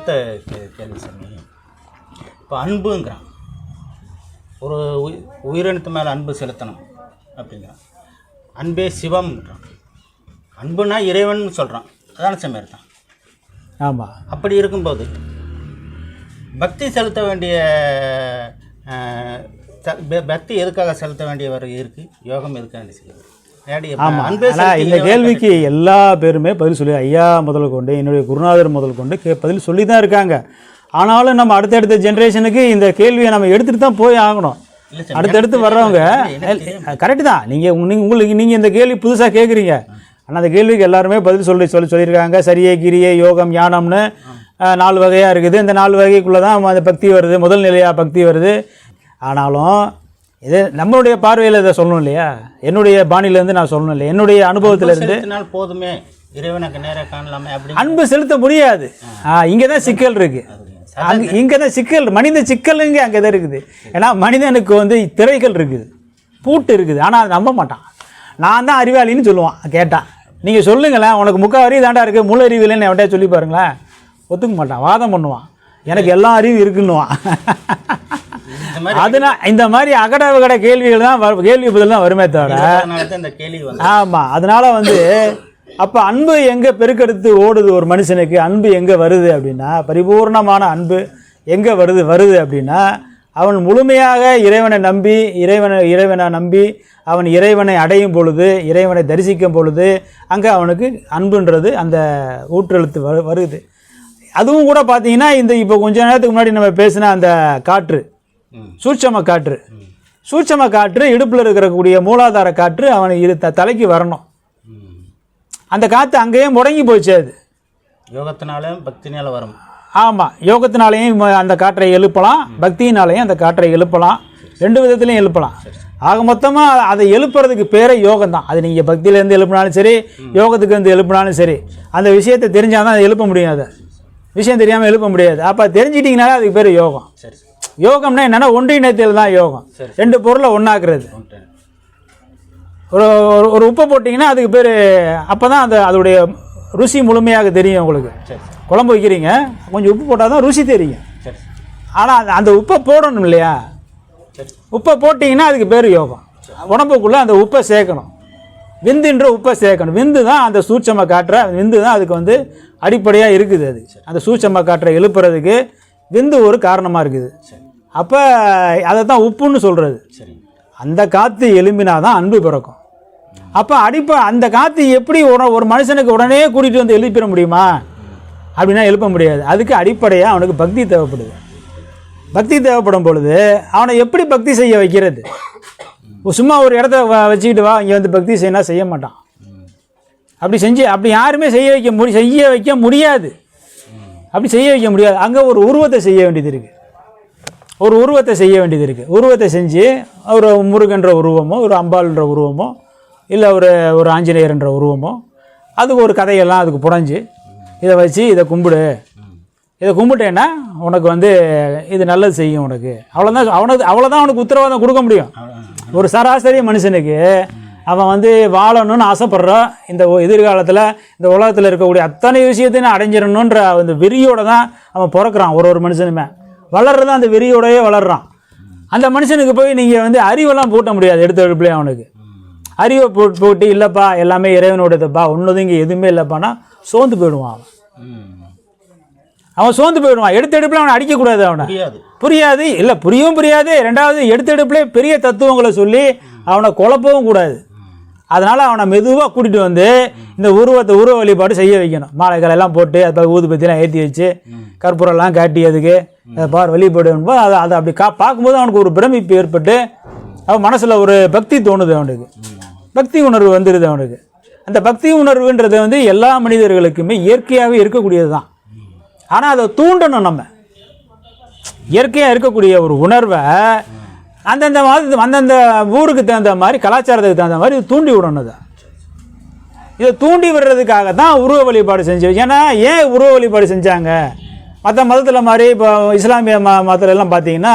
அடுத்த கேள்வி சொன்னீங்க இப்போ அன்புங்கிறான். ஒரு உயி- உயிரினத்து மேலே அன்பு செலுத்தணும் அப்படிங்கிறான். அன்பே சிவம்ன்றான். அன்புனா இறைவன் சொல்கிறான் அதான சாமி அர்த்தம் ஆமாம் அப்படி இருக்கும்போது பக்தி செலுத்த வேண்டிய பக்தி எதுக்காக செலுத்த வேண்டியவர் இருக்கு? யோகம் எதுக்காக செய்யுது ஆமாம் இந்த கேள்விக்கு எல்லா பேருமே பதில் சொல்லி ஐயா முதல் கொண்டு என்னுடைய குருநாதர் முதல் கொண்டு கே பதில் சொல்லி தான் இருக்காங்க. ஆனாலும் நம்ம அடுத்தடுத்த ஜென்ரேஷனுக்கு இந்த கேள்வியை நம்ம எடுத்துகிட்டு தான் போய் ஆகணும். அடுத்தடுத்து வர்றவங்க கரெக்டு தான். நீங்கள் நீங்கள் உங்களுக்கு நீங்கள் இந்த கேள்வி புதுசாக கேட்குறீங்க ஆனால் அந்த கேள்விக்கு எல்லாருமே பதில் சொல்லி சொல்லி சொல்லியிருக்காங்க. சரியே கிரியை யோகம் ஞானம்னு நாலு வகையாக இருக்குது. இந்த நாலு வகைக்குள்ளே தான் அந்த பக்தி வருது. முதல் நிலையாக பக்தி வருது. ஆனாலும் இது நம்மளுடைய பார்வையில் இதை சொல்லணும் இல்லையா? என்னுடைய பாணியிலேருந்து நான் சொல்லணும் இல்லையா? என்னுடைய அனுபவத்திலேருந்து செலுத்தினால் போதுமே. இறைவனுக்கு நேராக காணலாமே அப்படி அன்பு செலுத்த முடியாது. இங்கே தான் சிக்கல் இருக்கு. அங்க இங்கே தான் சிக்கல் மனித சிக்கலுங்க அங்கே தான் இருக்குது. ஏன்னா மனிதனுக்கு வந்து திரைகள் இருக்குது பூட்டு இருக்குது. ஆனால் அதை நம்ப மாட்டான். நான் தான் அறிவாளின்னு சொல்லுவான் கேட்டான். நீங்கள் சொல்லுங்களேன் உனக்கு முக்கால் அறிவு தாண்டா இருக்குது முழு அறிவு இல்லைன்னு என்கிட்ட சொல்லி பாருங்களேன். ஒத்துக்க மாட்டான் வாதம் பண்ணுவான். எனக்கு எல்லா அறிவு இருக்குன்னுவான். அதனால் இந்த மாதிரி அகட வகட கேள்விகள் தான் கேள்வி பதில் தான் வருமே தவிர ஆமாம் அதனால வந்து அப்போ அன்பு எங்கே பெருக்கெடுத்து ஓடுது ஒரு மனுஷனுக்கு? அன்பு எங்கே வருது அப்படின்னா பரிபூர்ணமான அன்பு எங்கே வருது வருது அப்படின்னா அவன் முழுமையாக இறைவனை நம்பி இறைவனை இறைவனை நம்பி அவன் இறைவனை அடையும் பொழுது இறைவனை தரிசிக்கும் பொழுது அங்கே அவனுக்கு அன்புன்றது அந்த ஊற்றெழுத்து வரு வருது. அதுவும் கூட பார்த்தீங்கன்னா இந்த இப்போ கொஞ்ச நேரத்துக்கு முன்னாடி நம்ம பேசின அந்த காற்று. சூட்சம காற்று. சூட்சம காற்று இடுப்பில் இருக்கக்கூடிய மூலாதார காற்று அவன் இரு த- தலைக்கு வரணும். அந்த காற்று அங்கேயே முடங்கி போச்சு அது. யோகத்தினாலும் பக்தினால வரும். ஆமாம் யோகத்தினாலேயும் அந்த காற்றை எழுப்பலாம் பக்தியினாலேயும் அந்த காற்றை எழுப்பலாம் ரெண்டு விதத்துலையும் எழுப்பலாம். ஆக மொத்தமாக அதை எழுப்புறதுக்கு பேரே யோகம் தான் அது நீங்கள் பக்தியிலேருந்து எழுப்பினாலும் சரி யோகத்துக்கு இருந்து எழுப்பினாலும் சரி அந்த விஷயத்தை தெரிஞ்சால் தான் அதை எழுப்ப முடியும் அதை. விஷயம் தெரியாமல் எழுப்ப முடியாது. அப்போ தெரிஞ்சிட்டிங்கனாலே அதுக்கு பேர் யோகம். சரி யோகம்னா என்னென்னா ஒன்றிணைத்தல் தான் யோகம். சரி. ரெண்டு பொருளை ஒன்றாக்குறது ஒன்று. ஒரு ஒரு- ஒரு உப்பை போட்டிங்கன்னா அதுக்கு பேர் அப்போ தான் அந்த அதோடைய ருசி முழுமையாக தெரியும் உங்களுக்கு. சரி குழம்பு வைக்கிறீங்க கொஞ்சம் உப்பு போட்டால் தான் ருசி தெரியும். சரி ஆனால் அந்த உப்பை போடணும் இல்லையா? சரி. உப்பை போட்டிங்கன்னா அதுக்கு பேர் யோகம். உடம்புக்குள்ளே அந்த உப்பை சேர்க்கணும். விந்துன்ற உப்பை சேர்க்கணும். விந்து தான் அந்த சூட்சம காற்றை விந்து தான் அதுக்கு வந்து அடிப்படையாக இருக்குது அது. அந்த சூட்சம காற்றை எழுப்புறதுக்கு விந்து ஒரு காரணமாக இருக்குது. சரி. அப்போ அதை தான் உப்புன்னு சொல்கிறது சரி. அந்த காற்று எழும்பினாதான் அன்பு பிறக்கும். அப்போ அடிப்ப அந்த காற்று எப்படி உட ஒரு மனுஷனுக்கு உடனே கூட்டிகிட்டு வந்து எழுப்பிட முடியுமா? அப்படின்னா எழுப்ப முடியாது. அதுக்கு அடிப்படையாக அவனுக்கு பக்தி தேவைப்படுது. பக்தி தேவைப்படும் பொழுது அவனை எப்படி பக்தி செய்ய வைக்கிறது? சும்மா ஒரு இடத்த வ- வச்சுக்கிட்டு வா இங்கே வந்து பக்தி செய்யினா செய்ய மாட்டான். அப்படி செஞ்சு அப்படி யாருமே செய்ய வைக்க முடி செய்ய வைக்க முடியாது. அப்படி செய்ய வைக்க முடியாது. அங்கே ஒரு உருவத்தை செய்ய வேண்டியது இருக்குது ஒரு உருவத்தை செய்ய வேண்டியது இருக்குது உருவத்தை செஞ்சு ஒரு முருகன்ற உருவமோ ஒரு அம்பாள்ன்ற உருவமோ இல்லை ஒரு ஒரு ஆஞ்சநேயர்ன்ற உருவமோ அதுக்கு ஒரு கதையெல்லாம் அதுக்கு புடஞ்சு இதை வச்சு இதை கும்பிடு. இதை கும்பிட்டேன்னா உனக்கு வந்து இது நல்லது செய்யும் உனக்கு. அவ்வளோதான் அவனுக்கு அவ்வளோதான் அவனுக்கு உத்தரவாதம் கொடுக்க முடியும். ஒரு சராசரி மனுஷனுக்கு அவன் வந்து வாழணும்னு ஆசைப்படுறான். இந்த எதிர்காலத்தில் இந்த உலகத்தில் இருக்கக்கூடிய அத்தனை விஷயத்தையும் நான் அடைஞ்சிடணுன்ற அந்த வெறியோட தான் அவன் பிறக்கிறான் ஒரு ஒரு மனுஷனுமே. வளர்றது அந்த வெறியோடயே வளர்றான். அந்த மனுஷனுக்கு போய் நீங்கள் வந்து அறிவெல்லாம் பூட்ட முடியாது எடுத்த எடுப்புலேயே அவனுக்கு. அறிவை போட்டு போட்டு இல்லைப்பா எல்லாமே இறைவனோடதுப்பா ஒன்றும் இங்கே எதுவுமே இல்லைப்பான்னா சோர்ந்து போயிடுவான் அவன். அவன் சோர்ந்து போயிடுவான். எடுத்த எடுப்பில் அவனை அடிக்கக்கூடாது அவனை. புரியாது. இல்லை புரியவும் புரியாது. ரெண்டாவது எடுத்தெடுப்புலே பெரிய தத்துவங்களை சொல்லி அவனை குழப்பவும் கூடாது. அதனால் அவனை மெதுவாக கூட்டிகிட்டு வந்து இந்த உருவத்தை உருவ வழிபாடு செய்ய வைக்கணும். மாலைகள் எல்லாம் போட்டு அது ஊதுபத்திலாம் ஏற்றி வச்சு கற்பூரம்லாம் காட்டி அதுக்கு அதை பார் வழிபாடு என்போது அதை அதை அப்படி கா பார்க்கும்போது அவனுக்கு ஒரு பிரமிப்பு ஏற்பட்டு அவன் மனசில் ஒரு பக்தி தோணுது அவனுக்கு. பக்தி உணர்வு வந்துடுது அவனுக்கு. அந்த பக்தி உணர்வுன்றது வந்து எல்லா மனிதர்களுக்குமே இயற்கையாகவே இருக்கக்கூடியது தான் ஆனால் அதை தூண்டணும் நம்ம. இயற்கையாக இருக்கக்கூடிய ஒரு உணர்வை அந்தந்த மாதிரி அந்தந்த ஊருக்கு தகுந்த மாதிரி கலாச்சாரத்துக்கு தகுந்த மாதிரி தூண்டி விடணும் இதை இதை தூண்டி விடுறதுக்காக தான் உருவ வழிபாடு செஞ்சு ஏன்னா ஏன் உருவ வழிபாடு செஞ்சாங்க? மற்ற மதத்தில் மாதிரி இப்போ இஸ்லாமிய ம மதத்துல எல்லாம் பார்த்தீங்கன்னா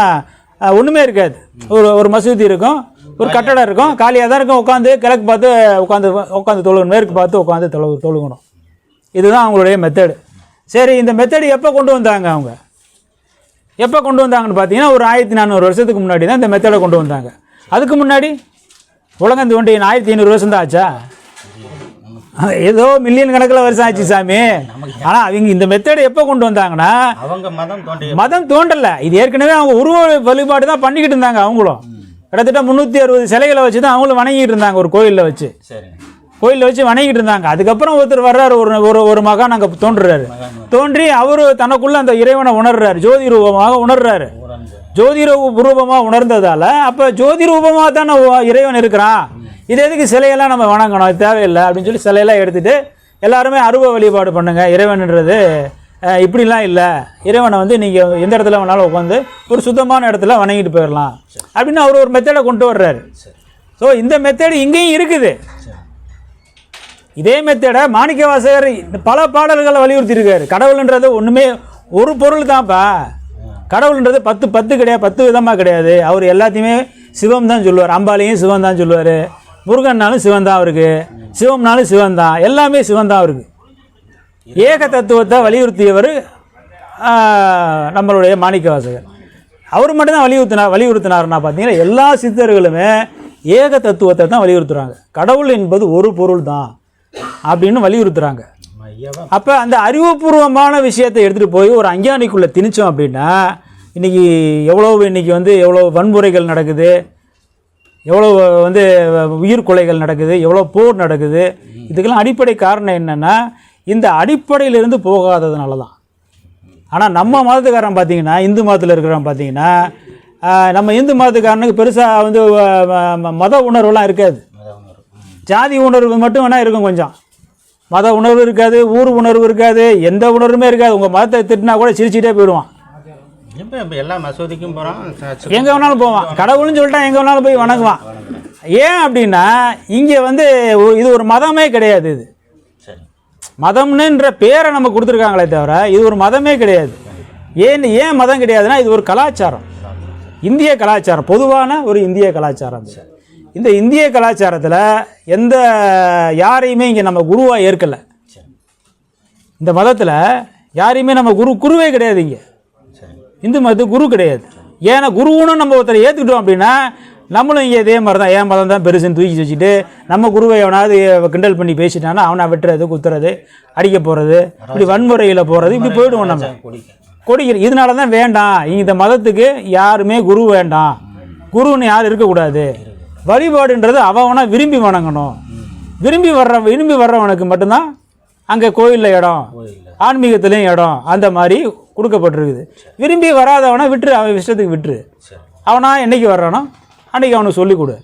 ஒன்றுமே இருக்காது. ஒரு ஒரு மசூதி இருக்கும் ஒரு கட்டடம் இருக்கும் காலியாக தான் இருக்கும். உட்காந்து கிழக்கு பார்த்து உட்காந்து உட்காந்து தொழுகணும் மேற்கு பார்த்து உட்காந்து தொழு தொழுகணும். இதுதான் அவங்களுடைய மெத்தடு சரி இந்த மெத்தடு எப்போ கொண்டு வந்தாங்க அவங்க? எப்போ கொண்டு வந்தாங்கன்னு பார்த்தீங்கன்னா ஒரு ஆயிரத்தி நானூறு வருஷத்துக்கு முன்னாடி தான் இந்த மெத்தடை கொண்டு வந்தாங்க. அதுக்கு முன்னாடி? உலகம் தோண்டி ஆயிரத்தி ஐநூறு வருஷம் தான் ஆச்சா? ஏதோ மில்லியன் கணக்கில் வருஷம் ஆச்சு சாமி. ஆனால் அவங்க இந்த மெத்தடை எப்போ கொண்டு வந்தாங்கன்னா அவங்க மதம் மதம் தோன்றல. இது ஏற்கனவே அவங்க உருவ வழிபாடு தான் பண்ணிக்கிட்டு இருந்தாங்க அவங்களும். கிட்டத்தட்ட முந்நூற்றி அறுபது சிலைகளை வச்சு தான் அவங்களும் வணங்கிட்டு இருந்தாங்க ஒரு கோயிலில் வச்சு. சரிங்க. கோயிலில் வச்சு வணங்கிட்டு இருந்தாங்க. அதுக்கப்புறம் ஒருத்தர் வர்றாரு ஒரு ஒரு ஒரு மகான் அங்கே தோன்றுறாரு. தோன்றி அவர் தனக்குள்ள அந்த இறைவனை உணர்றாரு. ஜோதி ரூபமாக உணர்றாரு. ஜோதி ரூபமாக உணர்ந்ததால அப்போ ஜோதி ரூபமாக தானே இறைவன் இருக்கிறான். இது எதுக்கு சிலையெல்லாம் நம்ம வணங்கணும்? இது தேவையில்லை அப்படின்னு சொல்லி சிலையெல்லாம் எடுத்துட்டு எல்லாருமே அருவ வழிபாடு பண்ணுங்க. இறைவன்ன்றது இப்படிலாம் இல்லை. இறைவனை வந்து நீங்கள் எந்த இடத்துல வேணாலும் உட்காந்து ஒரு சுத்தமான இடத்துல வணங்கிட்டு போயிடலாம் அப்படின்னு அவர் ஒரு மெத்தடை கொண்டு வர்றாரு. ஸோ இந்த மெத்தடு இங்கேயும் இருக்குது. இதே மெத்தடை மாணிக்க வாசகர் பல பாடல்களை வலியுறுத்தியிருக்காரு. கடவுள்ன்றது ஒன்றுமே ஒரு பொருள் தான்ப்பா. கடவுள்ன்றது பத்து பத்து கிடையாது பத்து விதமாக கிடையாது. அவர் எல்லாத்தையுமே சிவம் தான் சொல்லுவார். அம்பாலையும் சிவம் தான் சொல்லுவார். முருகன்னாலும் சிவன் தான் அவருக்கு. சிவம்னாலும் சிவன் தான். எல்லாமே சிவன் தான் அவருக்கு. ஏக தத்துவத்தை வலியுறுத்தியவர் நம்மளுடைய மாணிக்க வாசகர் அவர் மட்டும்தான் வலியுறுத்தினார் வலியுறுத்தினார்னா பார்த்தீங்கன்னா எல்லா சித்தர்களுமே ஏக தத்துவத்தை தான் வலியுறுத்துறாங்க. கடவுள் என்பது ஒரு பொருள் தான். அப்படின்னு வலியுறுத்துறாங்க. அப்போ அந்த அறிவுபூர்வமான விஷயத்தை எடுத்துகிட்டு போய் ஒரு அஞ்ஞானிக்குள்ளே திணிச்சோம் அப்படின்னா இன்றைக்கி எவ்வளோ இன்றைக்கி வந்து எவ்வளோ வன்முறைகள் நடக்குது எவ்வளோ வந்து உயிர் கொலைகள் நடக்குது எவ்வளோ போர் நடக்குது இதுக்கெல்லாம் அடிப்படை காரணம் என்னென்னா இந்த அடிப்படையிலிருந்து போகாததுனால தான் ஆனால் நம்ம மதத்துக்காரன் பார்த்தீங்கன்னா இந்து மதத்தில் இருக்கிறவன் பார்த்தீங்கன்னா நம்ம இந்து மதத்துக்காரனுக்கு பெருசாக வந்து மத உணர்வுலாம் இருக்காது. ஜாதி உணர்வு மட்டும் வேணால் இருக்கும் கொஞ்சம். மத உணர்வு இருக்காது ஊர் உணர்வு இருக்காது எந்த உணர்வுமே இருக்காது. உங்கள் மதத்தை திட்டினா கூட சிரிச்சிட்டே போயிடுவான். எல்லா மசூதிக்கும் போகிறோம் எங்கே வேணாலும் போவான். கடவுள்னு சொல்லிட்டா எங்கே வேணாலும் போய் வணங்குவான். ஏன் அப்படின்னா இங்கே வந்து இது ஒரு மதமே கிடையாது இது. சரி. மதம்னுன்ற பேரை நம்ம கொடுத்துருக்காங்களே தவிர இது ஒரு மதமே கிடையாது. ஏன் ஏன் மதம் கிடையாதுன்னா இது ஒரு கலாச்சாரம். இந்திய கலாச்சாரம் பொதுவான ஒரு இந்திய கலாச்சாரம் இது. இந்த இந்திய கலாச்சாரத்தில் எந்த யாரையுமே இங்கே நம்ம குருவாக ஏற்கலை. இந்த மதத்தில் யாரையுமே நம்ம குரு குருவே கிடையாது இங்கே. இந்து மதத்து குரு கிடையாது. ஏன்னா குருவுன்னு நம்ம ஒருத்தரை ஏற்றுக்கிட்டோம் அப்படின்னா நம்மளும் இங்கே இதே மாதிரி தான் ஏன் மதம் தான் பெருசுன்னு தூக்கி வச்சுட்டு நம்ம குருவை எவனாவது கிண்டல் பண்ணி பேசிட்டானா அவனை வெட்டுறது குத்துறது அடிக்க போகிறது இப்படி வன்முறையில் போகிறது இப்படி போயிடுவோம் நம்ம. கொடிக்கிற இதனால தான் வேண்டாம் இந்த மதத்துக்கு யாருமே குரு வேண்டாம். குருன்னு யாரும் இருக்கக்கூடாது. வழிபாடுன்றது அவனா விரும்பி வணங்கணும். விரும்பி வர்ற விரும்பி வர்றவனுக்கு மட்டும்தான் அங்கே கோயிலில் இடம் ஆன்மீகத்துலேயும் இடம் அந்த மாதிரி கொடுக்கப்பட்டிருக்குது. விரும்பி வராதவனை விட்டுரு அவன் இஷ்டத்துக்கு விட்டுரு. அவனா என்னைக்கு வர்றானோ அன்னைக்கு அவனுக்கு சொல்லிக் கொடு.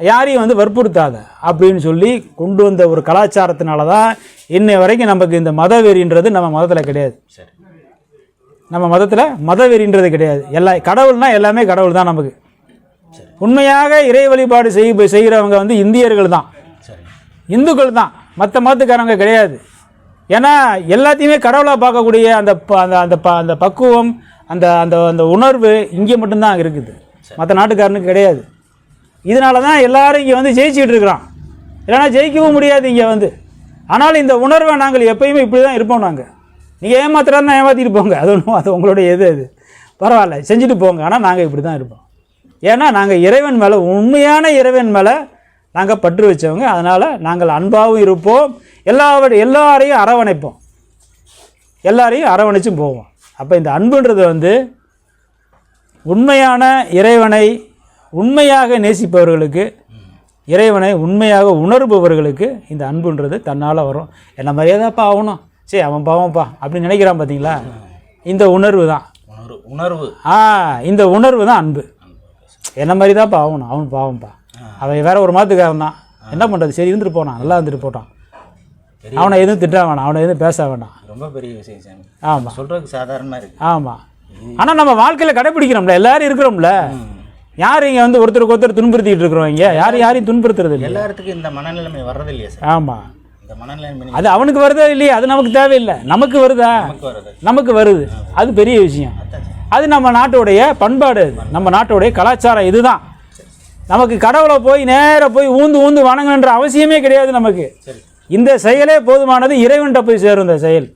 யாரையும் வந்து வற்புறுத்தாத அப்படின்னு சொல்லி கொண்டு வந்த ஒரு கலாச்சாரத்தினால தான் இன்னை வரைக்கும் நமக்கு இந்த மதவெறின்றது நம்ம மதத்தில் கிடையாது. நம்ம மதத்தில் மதவெறின்றது கிடையாது. எல்லா கடவுள்னா எல்லாமே கடவுள் தான் நமக்கு. உண்மையாக இறை வழிபாடு செய் செய்கிறவங்க வந்து இந்தியர்கள் தான். இந்துக்கள் தான். மற்ற மதத்துக்காரங்க கிடையாது. ஏன்னா எல்லாத்தையுமே கடவுளாக பார்க்கக்கூடிய அந்த அந்த அந்த ப- அந்த பக்குவம் அந்த அந்த அந்த உணர்வு இங்கே மட்டும்தான் இருக்குது. மற்ற நாட்டுக்காரனுக்கு கிடையாது. இதனால தான் எல்லாரும் இங்கே வந்து ஜெயிச்சுக்கிட்டு இருக்கிறான். இல்லைன்னா ஜெயிக்கவும் முடியாது இங்கே வந்து. ஆனாலும் இந்த உணர்வை நாங்கள் எப்பயுமே இப்படி தான் இருப்போம் நாங்கள் நீங்கள் ஏமாத்துறாருன்னா ஏமாற்றிட்டு போங்க. அது ஒன்றும் அது உங்களுடைய எது அது. பரவாயில்ல செஞ்சுட்டு போங்க. ஆனால் நாங்கள் இப்படி தான் இருப்போம். ஏன்னா நாங்கள் இறைவன் மேலே உண்மையான இறைவன் மேலே நாங்கள் பற்று வச்சவங்க. அதனால் நாங்கள் அன்பாகவும் இருப்போம். எல்லாவற்றை எல்லாரையும் அரவணைப்போம். எல்லாரையும் அரவணைச்சும் போவோம். அப்போ இந்த அன்புன்றது வந்து உண்மையான இறைவனை உண்மையாக நேசிப்பவர்களுக்கு இறைவனை உண்மையாக உணர்பவர்களுக்கு இந்த அன்புன்றது தன்னால் வரும். என்ன மாதிரியாதாப்பா ஆகணும்? சரி அவன் பாவம்ப்பா அப்படின்னு நினைக்கிறான் பார்த்தீங்களா இந்த உணர்வு தான். உணர்வு. உணர்வு. ஆ இந்த உணர்வு தான் அன்பு. என்ன மாதிரி தான்ப்பா ஆகணும் அவன் பாவம்ப்பா அவன் வேற ஒரு மாத்துக்காரன் தான். என்ன பண்ணுறது சரி இருந்துட்டு போனான். நல்லா இருந்துட்டு போட்டான். அவனை எதுவும் திட்ட வேணாம். அவனை எதுவும் பேச வேண்டாம் ரொம்ப பெரிய விஷயம் சாமி. ஆமாம் சொல்றதுக்கு சாதாரணமா இருக்கு. ஆமாம் ஆனால் நம்ம வாழ்க்கையில் கடைப்பிடிக்கிறோம்ல. எல்லாரும் இருக்கிறோம்ல. யார் இங்கே வந்து ஒருத்தருக்கு ஒருத்தர் துன்புறுத்திட்டு இருக்கிறோம் இங்கே? யாரும் யாரையும் துன்புறுத்துறது இல்லை எல்லாத்துக்கும் இந்த மனநிலைமை வர்றது இல்லையா சார் ஆமாம் இந்த மனநிலைமை அது அவனுக்கு வருதா இல்லையா? அது நமக்கு தேவையில்லை. நமக்கு வருதா? நமக்கு வருது. அது பெரிய விஷயம். அது நம்ம நாட்டுடைய பண்பாடு நம்ம நாட்டுடைய கலாச்சாரம் இதுதான். நமக்கு கடவுளை போய் நேரா போய் ஊந்து ஊந்து வணங்கணுன்ற அவசியமே கிடையாது நமக்கு. இந்த செயலே போதுமானது இறைவன்கிட்ட போய் சேரும் இந்த செயல்.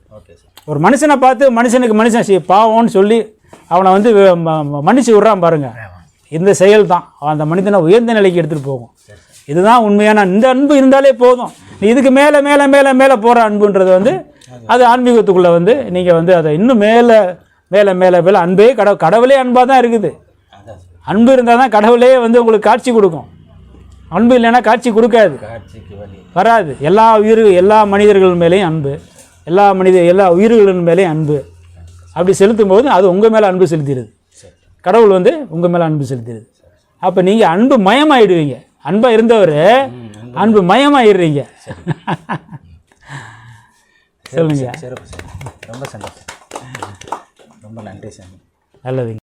ஒரு மனுஷனை பார்த்து மனுஷனுக்கு மனுஷன் பாவம்னு சொல்லி அவனை வந்து மன்னிச்சு விட்றான் பாருங்க. இந்த செயல் தான் அந்த மனிதனை உயர்ந்த நிலைக்கு எடுத்துகிட்டு போகும். இதுதான் உண்மையான இந்த அன்பு இருந்தாலே போதும். நீ இதுக்கு மேலே மேலே மேலே மேலே போகிற அன்புன்றது வந்து அது ஆன்மீகத்துக்குள்ளே வந்து நீங்கள் வந்து அதை இன்னும் மேலே மேலே மேலே மேலே. அன்பே கடவுள். கடவுளே அன்பாக தான் இருக்குது. அன்பு இருந்தால் தான் கடவுளே வந்து உங்களுக்கு காட்சி கொடுக்கும். அன்பு இல்லைன்னா காட்சி கொடுக்காது. வராது. எல்லா உயிர் எல்லா மனிதர்கள் மேலேயும் அன்பு. எல்லா மனித எல்லா உயிர்களின் மேலேயும் அன்பு. அப்படி செலுத்தும் போது அது உங்கள் மேலே அன்பு செலுத்திடுது. கடவுள் வந்து உங்கள் மேலே அன்பு செலுத்திடுது. அப்போ நீங்கள் அன்பு மயமாயிடுவீங்க. அன்பாக இருந்தவர் அன்பு மயமாயிடுறீங்க. சொல்லுங்க. ரொம்ப சந்தோஷம். ரொம்ப நன்றி சாமி. நல்லதுங்க.